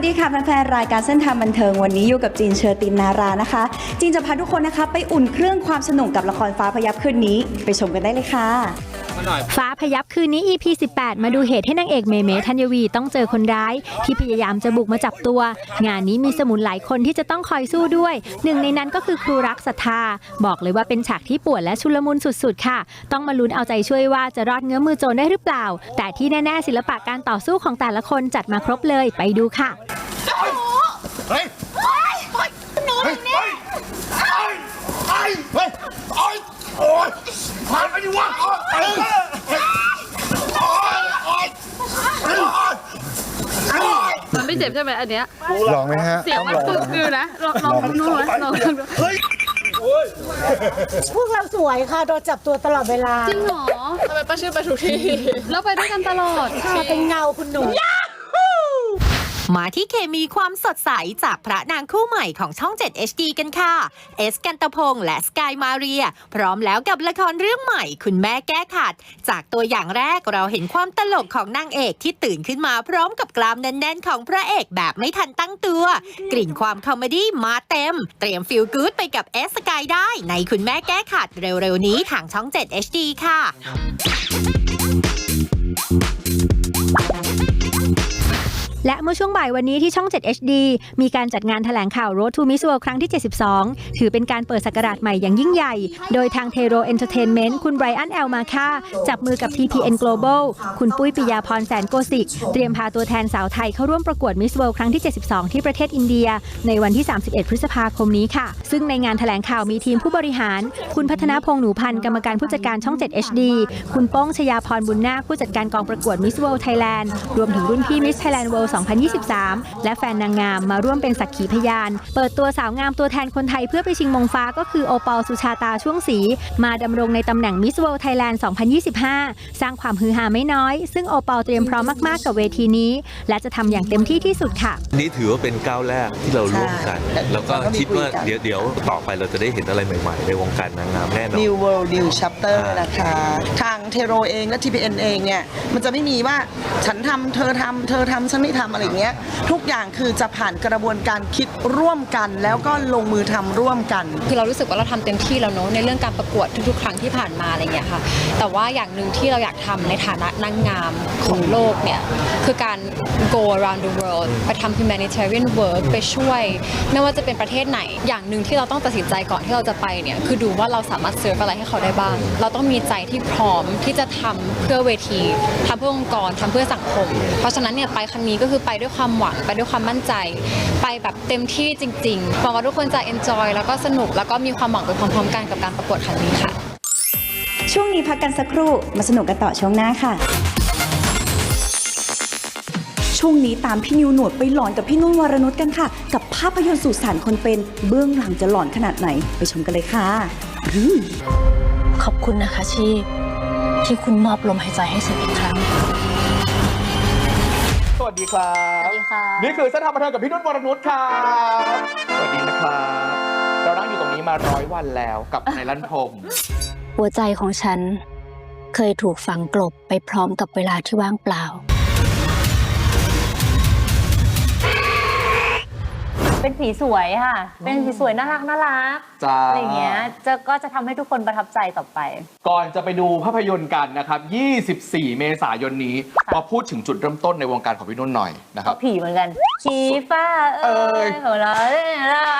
วัสดีค่ะแฟนๆรายการเส้นทางบันเทิงวันนี้อยู่กับจีนเชอร์ตินนารานะคะ จีนจะพาทุกคนนะคะ ไปอุ่นเครื่องความสนุกกับละครฟ้าพยับคืนนี้ ไปชมกันได้เลยค่ะ ฟ้าพยับคืนนี้ EP 18 มาดูเหตุให้นางเอกเมเมธัญวีต้องเจอคนร้าย ที่พยายามจะบุกมาจับตัว งานนี้มีสมุนหลายคนที่จะต้องคอยสู้ด้วย หนึ่งในนั้นก็คือครูรักศรัทธา บอกเลยว่าเป็นฉากที่ปวดและชุลมุนสุดๆ ค่ะ ต้องมาลุ้นเอาใจช่วยว่าจะรอดเงื้อมือโจรได้หรือเปล่า แต่ที่แน่ๆศิลปะการต่อสู้ของแต่ละคนจัดมาครบเลยไปดูค่ะ เฮ้ยหนูนี่เฮ้ยเฮ้ยเฮ้ยโอ้ยโอ้ยผ่านไป ดิวะเฮ้ยเฮ้ยโอ้ยโอ้ยโอ้ยโอ้ยมันไม่เจ็บใช่ไหมอันเนี้ยลองไหมฮะเสียงมันปึกอยู่นะลองลองทำนู่นไหมลองทำดูเฮ้ยพวกเราสวยค่ะโดนจับตัวตลอดเวลาจริงเหรอทำไมป้าชื่อไปทุกทีแล้วไปด้วยกันตลอดค่ะเป็นเงาคุณหนู มาที่เคมีความสดใสจากพระนางคู่ใหม่ของช่อง 7 HD กันค่ะ เอสกันตพงษ์และสกายมาเรีย พร้อมแล้วกับละครเรื่องใหม่ คุณแม่แก้ขัดจากตัวอย่างแรกเราเห็นความตลกของนางเอกที่ตื่นขึ้นมาพร้อมกับกรามแน่นๆ ของพระเอกแบบไม่ทันตั้งตัว กลิ่นความคอมเมดี้มาเต็ม เตรียมฟิลกู๊ดไปกับเอสกายได้ ในคุณแม่แก้ขัดเร็วๆนี้ทางช่อง 7 HD ค่ะ และเมื่อช่วงบ่ายวันนี้ที่ช่อง 7 HD มีการจัดงานแถลงข่าว Road to Miss World ครั้งที่ 72 ถือเป็นการเปิดสักราชใหม่อย่างยิ่งใหญ่ โดยทาง Tero Entertainment คุณไบรอันแอลมาค่าจับมือกับ TPN Global คุณปุ้ยปิยาพรแสนโกสิก เตรียมพาตัวแทนสาวไทยเข้าร่วมประกวด Miss World ครั้งที่ 72 ที่ประเทศอินเดีย ในวันที่ 31 พฤษภาคมนี้ค่ะ ซึ่งในงานแถลงข่าวมีทีมผู้บริหาร คุณพัฒนาพงษ์หนูพันธ์กรรมการผู้จัดการช่อง 7 HD คุณป้องชยาพรบุญนาคผู้จัดการกองประกวด Miss World Thailand รวมถึงรุ่นพี่ Miss Thailand World 2023 และแฟนนางงามมาร่วมเป็นสักขีพยาน เปิดตัวสาวงามตัวแทนคนไทยเพื่อไปชิงมงฟ้าก็คือโอปอลสุชาตาช่วงศรีมาดำรงในตำแหน่ง Miss World Thailand 2025 สร้างความฮือฮาไม่น้อย ซึ่งโอปอลเตรียมพร้อมมากๆ กับเวทีนี้ และจะทำอย่างเต็มที่ที่สุดค่ะ นี่ถือว่าเป็นก้าวแรกที่เราร่วมกัน แล้วก็คิดว่าเดี๋ยวเดี๋ยวต่อไปเราจะได้เห็นอะไรใหม่ๆ ในวงการนางงามแน่นอน New World New Chapter อ่านนะคะทางเทโรเองและ TPN เองเนี่ยมันจะไม่มีว่าฉันทำเธอทำเธอทำฉันไม่ทำอะไรอย่างเงี้ยทุกอย่างคือจะผ่านกระบวนการคิดร่วมกัน แล้วก็ลงมือทำร่วมกัน คือเรารู้สึกว่าเราทำเต็มที่แล้วเนอะในเรื่องการประกวดทุกๆ ครั้งที่ผ่านมาอะไรเงี้ยค่ะ แต่ว่าอย่างหนึ่งที่เราอยากทำในฐานะนางงามของโลกเนี่ย คือการ go around the world ไปทำ humanitarian work ไปช่วย ไม่ว่าจะเป็นประเทศไหน อย่างหนึ่งที่เราต้องตัดสินใจก่อนที่เราจะไปเนี่ย คือดูว่าเราสามารถเซิร์ฟอะไรให้เขาได้บ้าง เราต้องมีใจที่พร้อมที่จะทำเพื่อเวทีทำเพื่อองค์กรทำเพื่อสังคม เพราะฉะนั้นเนี่ยไปครั้งนี้ก็คือไปด้วยความหวังไปด้วยความมั่นใจ ไปแบบเต็มที่จริงๆหวังว่าทุกคนจะ enjoy แล้วก็สนุกแล้วก็มีความหวังไปพร้อมๆกันกับการประกวดครั้งนี้ค่ะ ช่วงนี้พักกันสักครู่มาสนุกกันต่อช่วงหน้าค่ะช่วงนี้ตามพี่นิวหนวดไปหลอนกับพี่นุ่นวรนุชกันค่ะ กับภาพยนตร์สู่สารคนเป็นเบื้องหลังจะหลอนขนาดไหน ไปชมกันเลยค่ะขอบคุณนะคะชีพที่คุณมอบลมหายใจให้ฉันอีกครั้งส วัสดีครับ สวัสดีค่ะ นี่คือเส้นทางบันเทิงกับพี่นุ่นวรนุชครับ สวัสดีนะครับ เรานั่งอยู่ตรงนี้มาร้อยวันแล้วกับนายลั่นพมหัวใจของฉัน เคยถูกฝังกลบไปพร้อมกับเวลาที่ว่างเปล่า เป็นผีสวยค่ะ เป็นผีสวยน่ารักน่ารักจ้า อะไรอย่างเงี้ยจะก็จะทำให้ทุกคนประทับใจต่อไป ก่อนจะไปดูภาพยนตร์กันนะครับ 24 เมษายนนี้มาพูดถึงจุดเริ่มต้นในวงการของพี่นุ่นหน่อยนะคก็รับ ผีเหมือนกันชีฟ้าเอ้เอ้ย ยของเราเอ้ย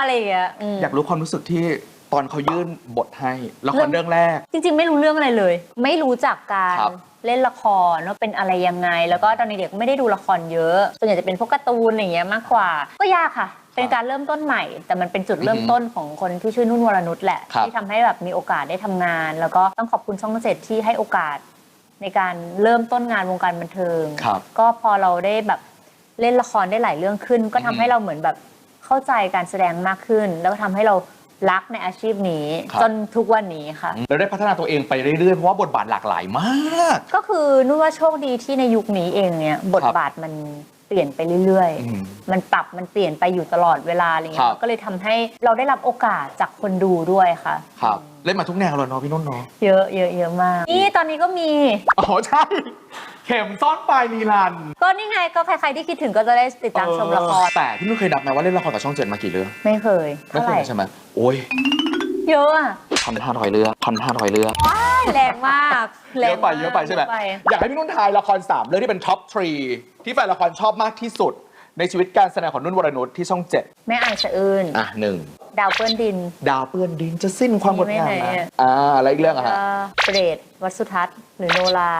อะไรอย่างเงี้ยอืม อยากรู้ความรู้สึกที่ตอนเขายื่นบทให้ละครเรื่องแรก จริงๆ ไม่รู้เรื่องอะไรเลย ไม่รู้จักการครับ เล่นละครว่าเป็นอะไรยังไง แล้วก็ตอนเด็กๆไม่ได้ดูละครเยอะส่วนใหญ่จะเป็นพวกการ์ตูนอะไรอย่างเงี้ยมากกว่า ก็ยากค่ะ เป็นการเริ่มต้นใหม่ แต่มันเป็นจุดเริ่มต้นของคนที่ชื่อนุ่นวรนุชแหละครับที่ทำให้แบบมีโอกาสได้ทำงาน แล้วก็ต้องขอบคุณช่องเจ็ดที่ให้โอกาสในการเริ่มต้นงานวงการบันเทิงครับก็พอเราได้แบบเล่นละครได้หลายเรื่องขึ้น ก็ทำให้เราเหมือนแบบเข้าใจการแสดงมากขึ้น แล้วก็ทำให้เรารักในอาชีพนี้ครับจนทุกวันนี้ค่ะแล้วได้พัฒนาตัวเองไปเรื่อยๆ เพราะว่าบทบาทหลากหลายมาก ก็คือนุ่นว่าโชคดีที่ในยุคนี้เองเนี่ยบทบาทมัน เปลี่ยนไปเรื่อยอืม ๆ มันปรับมันเปลี่ยนไปอยู่ตลอดเวลาอะไรครัเงี้บยก็เลยทำให้เราได้รับโอกาสจากคนดูด้วยค่ะ ครับ เล่นมาทุกแนวเลยเนาะพี่นุ่นเนาะเยอะเยอะเยอะมาก นี่ตอนนี้ก็มี อ๋อใช่ เข็มซ่อนปลายนีรันก็นี่ไงก็ใครๆที่คิดถึงก็จะได้ติดตามชมละคร แต่พี่นุ่นเคยนับไหมว่าเล่นละครกับช่องเจ็ดมากี่เรื่องไม่เคยไม่เท่าเคไหร่ยใช่ไหมโอ้ย เยอะอะพันห้าร้อยเรื่องพันห้าร้อยเรื่องแรงมากเยอะไปเยอะไปใช่ไหมเยอะอยากให้พี่นุ่นทายละครสามเรื่องที่เป็นท็อปทรีที่แฟนละครชอบมากที่สุด ในชีวิตการแสดงของนุ่นวรนุชที่ช่องเจ็ดแม่อ่านสะอื้นอะหนึ่งดาวเปื้อนดิน ดาวเปื้อนดินจะสิ้นความงดงามมีไหมนะเนี่ยอ่าอะไรอีกเรื่องอะฮะก็เปรตวัดสุทัศน์หรือโนรา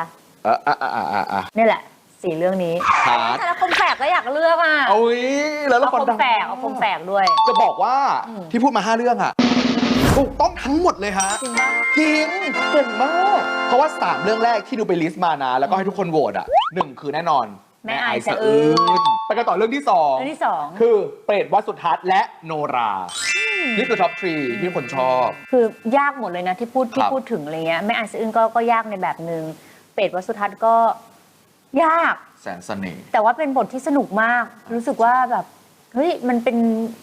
อะอะอะอะอะอะนี่แหละสี่เรื่องนี้ฮาร์ดแต่ละคมแฝกก็อยากเลือกอะโอ้ยแล้วละเอาครคมดังแฝกเอาคมแฝกด้วย จะบอกว่าอืมที่พูดมาห้าเรื่องอะ ถูกต้องทั้งหมดเลยฮะ จริงปะจริงเก่งมาก เพราะว่า 3 เรื่องแรกที่ดูไปลิสต์มานะ แล้วก็ให้ทุกคนโหวตอะหนึ่งคือแน่นอนแม่อายสะอื้น ไปกันต่อเรื่องที่เรื่องที่สอง2คือเปรตวัดสุทัศน์และโนรา นี่คือท็อปทรีที่คนชอบ คือยากหมดเลยนะที่พูดที่ครับพูดถึงอะไรเงี้ยแม่อ่านสะอื้นก็ก็ยากในแบบหนึ่งเปรตวัดสุทัศน์ก็ยาก แสนเสน่ห์แต่ว่าเป็นบทที่สนุกมาก รู้สึกว่าแบบ เฮ้ยมันเป็น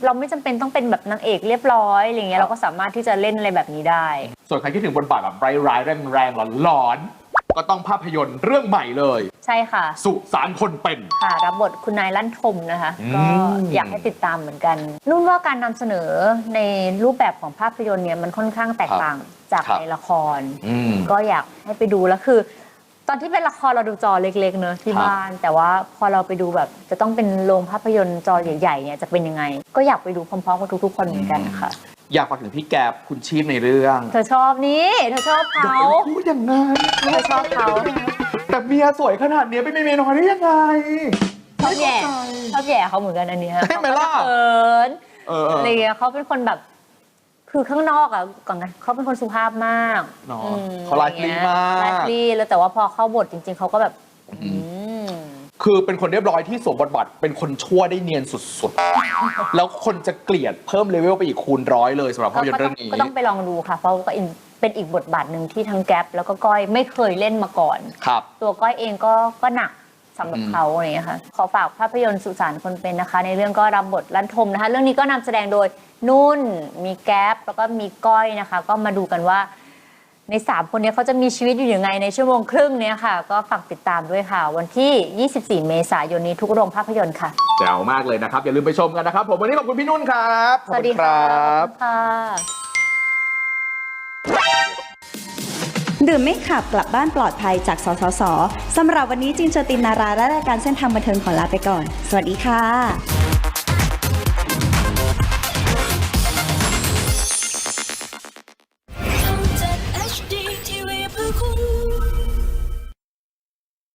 เราไม่จำเป็นต้องเป็นแบบนางเอกเรียบร้อยอะไรเงี้ยเราก็สามารถที่จะเล่นอะไรแบบนี้ได้ ส่วนใครคิดถึงบทบาทแบบร้ายๆแรงๆหลอนๆก็ต้องภาพยนตร์เรื่องใหม่เลย ใช่ค่ะ สุสานคนเป็น ค่ะรับบทคุณนายลั่นทมนะคะ อืม ก็อยากให้ติดตามเหมือนกัน นุ่นว่าการนำเสนอในรูปแบบของภาพยนตร์เนี่ยมันค่อนข้างแตกต่างจากครับ ในละคร อืม ก็อยากให้ไปดูแล้วคือ ตอนที่เป็นละครเราดูจอเล็กๆเนอะที่ครับ บ้าน แต่ว่าพอเราไปดูแบบจะต้องเป็นโรงภาพยนตร์จอใหญ่ๆเนี่ยจะเป็นยังไง ก็อยากไปดูพร้อมๆกับทุกๆคนเหมือนกันค่ะ อยากฝากถึงพี่แกบคุณชีพในเรื่องเธอชอบนี่เธอชอบอย่าเขาไปพูดอย่างนั้นเธอชอบเขาแต่เมียสวยขนาดนี้ไม่มีเมียน้อยได้ยังไง ชอบแย่ชอบแย่เขาเหมือนกันอันเนี้ยใช่ไหมล่ะ เขาก็จเขินเออเออ อะไรเงี้ยเขาเป็นคนแบบ คือข้างนอกอะก่อนกันเขาเป็นคนสุภาพมากเนาะอืมเขาไลฟ์ลีมาก ไลฟ์ลีแล้วแต่ว่าพอเข้าบทจริง ๆเขาก็แบบอืมคือเป็นคนเรียบร้อยที่สวมบทบาทเป็นคนชั่วได้เนียนสุดๆ แล้วคนจะเกลียดเพิ่มเลเวลไปอีกคูณร้อยเลยสำหรับภาพยนตร์เรื่องนี้ ก็ต้องไปลองดูค่ะ เพราะว่าเป็นอีกบทบาทหนึ่งที่ทั้งแก๊ปแล้วก็ก้อยไม่เคยเล่นมาก่อน ครับ ตัวก้อยเองก็ก็หนัก สำหรับเขาอะไรอย่างเงี้ยค่ะขอฝากภาพยนตร์สุสานคนเป็นนะคะ ในเรื่องก็รับบทลั่นทมนะคะ เรื่องนี้ก็นำแสดงโดยนุ่น มีแก๊ปแล้วก็มีก้อยนะคะ ก็มาดูกันว่า ใน 3 คนนี้เขาจะมีชีวิตอยู่ยังไงในชั่วโมงครึ่งเนี้ยค่ะ ก็ฝากติดตามด้วยค่ะ วันที่ 24 เมษายนนี้ทุกโรงภาพยนตร์ค่ะ แจ๋วมากเลยนะครับ อย่าลืมไปชมกันนะครับ ผมวันนี้ขอบคุณพี่นุ่นครับสวัสดีขอบณค่ะรับขอบคุณค่ะ ดื่มไม่ขับกลับบ้านปลอดภัยจากสสสสำหรับวันนี้จินเจอตินนาราและรายการเส้นทางบันเทิงขอลาไปก่อน สวัสดีค่ะ